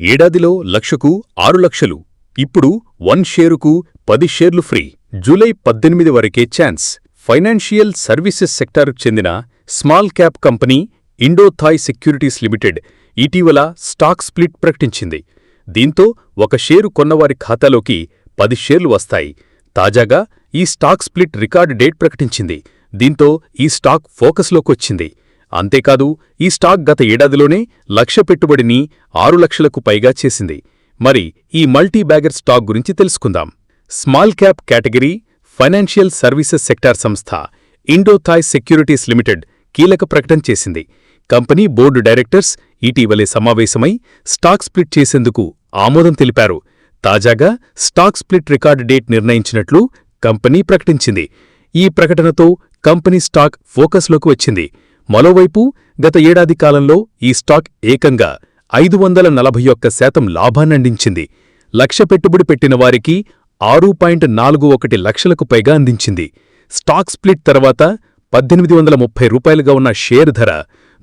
ఏడాదిలో లక్షకు ఆరు లక్షలు. ఇప్పుడు వన్ షేరుకు పది షేర్లు ఫ్రీ. జూలై పద్దెనిమిది వరకే ఛాన్స్. ఫైనాన్షియల్ సర్వీసెస్ సెక్టార్కు చెందిన small cap company Indo Thai securities limited ఇటీవల స్టాక్ స్ప్లిట్ ప్రకటించింది. దీంతో ఒక షేరు కొన్నవారి ఖాతాలోకి పది షేర్లు వస్తాయి. తాజాగా ఈ స్టాక్ స్ప్లిట్ రికార్డ్ డేట్ ప్రకటించింది. దీంతో ఈ స్టాక్ ఫోకస్లోకొచ్చింది. అంతేకాదు ఈ స్టాక్ గత ఏడాదిలోనే లక్ష పెట్టుబడిని ఆరు లక్షలకు పైగా చేసింది. మరి ఈ మల్టీబ్యాగర్ స్టాక్ గురించి తెలుసుకుందాం. Small cap category financial services sector సంస్థ ఇండోథాయ్ సెక్యూరిటీస్ లిమిటెడ్ కీలక ప్రకటన చేసింది. కంపెనీ బోర్డు డైరెక్టర్స్ ఇటీవలే సమావేశమై స్టాక్ స్ప్లిట్ చేసేందుకు ఆమోదం తెలిపారు. తాజాగా స్టాక్ స్ప్లిట్ రికార్డు డేట్ నిర్ణయించినట్లు కంపెనీ ప్రకటించింది. ఈ ప్రకటనతో కంపెనీ స్టాక్ ఫోకస్లోకి వచ్చింది. మరోవైపు గత ఏడాది కాలంలో ఈ స్టాక్ ఏకంగా ఐదు వందల నలభై ఒక్క శాతం లాభాన్నందించింది లక్ష పెట్టుబడి పెట్టిన వారికి ఆరు పాయింట్ నాలుగు ఒకటి లక్షలకు పైగా అందించింది. స్టాక్ స్ప్లిట్ తర్వాత పద్దెనిమిది వందల ముప్పై రూపాయలుగా ఉన్న షేర్ ధర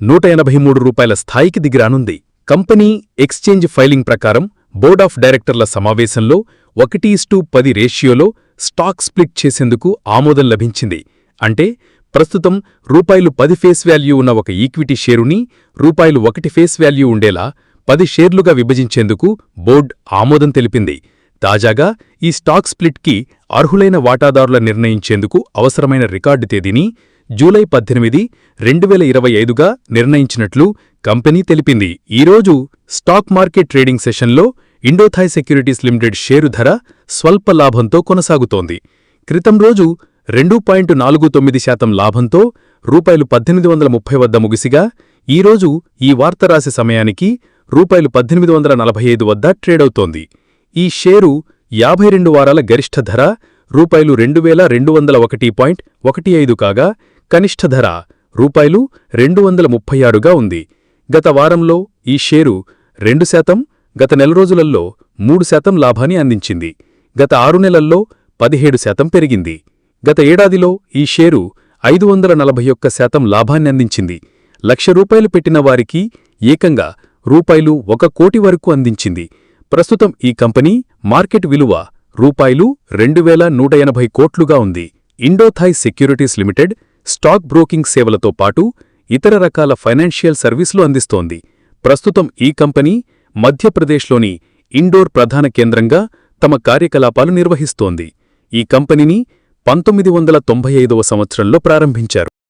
నూట ఎనభై మూడు రూపాయల స్థాయికి దిగిరానుంది. కంపెనీ ఎక్స్చేంజ్ ఫైలింగ్ ప్రకారం బోర్డ్ ఆఫ్ డైరెక్టర్ల సమావేశంలో ఒకటి ఇస్టు పది రేషియోలో స్టాక్ స్ప్లిట్ చేసేందుకు ఆమోదం లభించింది. అంటే ప్రస్తుతం రూపాయలు పది ఫేస్ వాల్యూ ఉన్న ఒక ఈక్విటీ షేరుని రూపాయలు ఒకటి ఫేస్ వాల్యూ ఉండేలా పది షేర్లుగా విభజించేందుకు బోర్డ్ ఆమోదం తెలిపింది. తాజాగా ఈ స్టాక్ స్ప్లిట్కి అర్హులైన వాటాదారుల నిర్ణయించేందుకు అవసరమైన రికార్డు తేదీని జూలై పద్దెనిమిది రెండు వేల ఇరవై ఐదుగా నిర్ణయించినట్లు కంపెనీ తెలిపింది. ఈరోజు స్టాక్ మార్కెట్ ట్రేడింగ్ సెషన్లో ఇండోథాయ్ సెక్యూరిటీస్ లిమిటెడ్ షేరు ధర స్వల్ప లాభంతో కొనసాగుతోంది. క్రితం రోజు రెండు పాయింట్ నాలుగు తొమ్మిది శాతం లాభంతో రూపాయలు పద్దెనిమిది వందల ముప్పై వద్ద ముగిసిగా ఈరోజు ఈ వార్త రాసే సమయానికి రూపాయలు పద్దెనిమిది వందల నలభై ఐదు వద్ద ట్రేడవుతోంది. ఈ షేరు యాభై రెండు వారాల గరిష్ట ధర రూపాయలు రెండు వేల రెండు వందల ఒకటి పాయింట్ ఒకటి ఐదు కాగా కనిష్ట ధర రూపాయలు రెండు వందల ముప్పై ఆరుగా ఉంది. గత వారంలో ఈ షేరు రెండు శాతం గత నెల రోజులల్లో మూడు శాతం లాభాన్ని అందించింది. గత ఆరు నెలల్లో పదిహేడు శాతం పెరిగింది. గత ఏడాదిలో ఈ షేరు ఐదు వందల నలభై ఒక్క శాతం లాభాన్ని అందించింది. లక్ష రూపాయలు పెట్టిన వారికి ఏకంగా రూపాయలు ఒక కోటి వరకు అందించింది. ప్రస్తుతం ఈ కంపెనీ మార్కెట్ విలువ రూపాయలు రెండు వేల నూట ఎనభై కోట్లుగా ఉంది. Indo Thai securities limited stock broking సేవలతో పాటు ఇతర రకాల ఫైనాన్షియల్ సర్వీసులు అందిస్తోంది. ప్రస్తుతం ఈ కంపెనీ మధ్యప్రదేశ్లోని ఇండోర్ ప్రధాన కేంద్రంగా తమ కార్యకలాపాలు నిర్వహిస్తోంది. ఈ కంపెనీని పంతొమ్మిది వందల తొంభై ఐదవ సంవత్సరంలో ప్రారంభించారు.